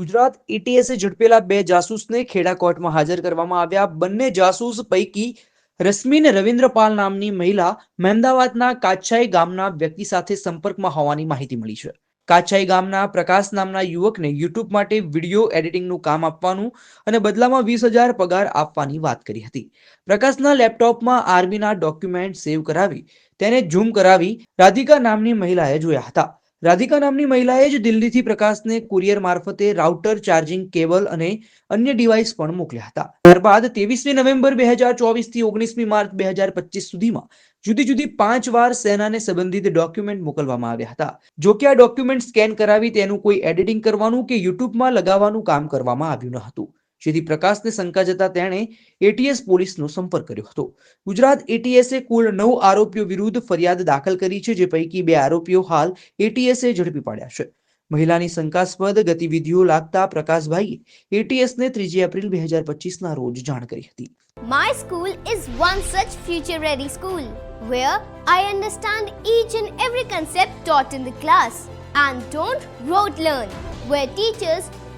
ગુજરાત એટીએસે ઝડપેલા બે જાસૂસને ખેડા કોર્ટમાં હાજર કરવામાં આવ્યા. બંને જાસૂસ પૈકી રશ્મિન રવિન્દ્રપાલ નામની મહિલા મહેમદાવાદના કાછાઈ ગામના વ્યક્તિ સાથે સંપર્કમાં હોવાની માહિતી મળી છે. કાછાઈ ગામના પ્રકાશ નામના યુવકને યુટ્યુબ માટે વીડિયો એડિટિંગનું કામ આપવાનું અને બદલામાં વીસ હજાર પગાર આપવાની વાત કરી હતી. પ્રકાશના લેપટોપમાં આર્મીના ડોક્યુમેન્ટ સેવ કરાવી, તેને ઝૂમ કરાવી રાધિકા નામની મહિલાએ જોયા હતા. રાધિકા નામની મહિલાએ જ દિલ્હીથી પ્રકાશને કુરિયર મારફતે રાઉટર ચાર્જિંગ કેબલ અને અન્ય ડિવાઇસ પણ મોકલ્યા હતા. ત્યારબાદ ત્રેવીસમી નવેમ્બર બે હજાર ચોવીસથી ઓગણીસમી માર્ચ બે હજાર પચીસ સુધીમાં જુદી જુદી પાંચ વાર સેનાને સંબંધિત ડોક્યુમેન્ટ મોકલવામાં આવ્યા હતા. જો કે આ ડોક્યુમેન્ટ સ્કેન કરાવી તેનું કોઈ એડિટિંગ કરવાનું કે યુટ્યુબમાં લગાવવાનું કામ કરવામાં આવ્યું ન હતું. જેથી પ્રકાશને શંકા જતા તેણે એટીએસ પોલીસનો સંપર્ક કર્યો હતો. ગુજરાત એટીએસે કુલ નવ આરોપીઓ વિરુદ્ધ ફરિયાદ દાખલ કરી છે જે પૈકી બે આરોપીઓ હાલ એટીએસે ઝડપી પાડ્યા છે. મહિલાની શંકાસ્પદ ગતિવિધિઓ લાગતા પ્રકાશભાઈએ એટીએસને ત્રીજી એપ્રિલ બે હજાર પચીસના રોજ જાણ કરી હતી. My school is one such future ready school where I understand each and every concept taught in the class and don't rote learn, where teachers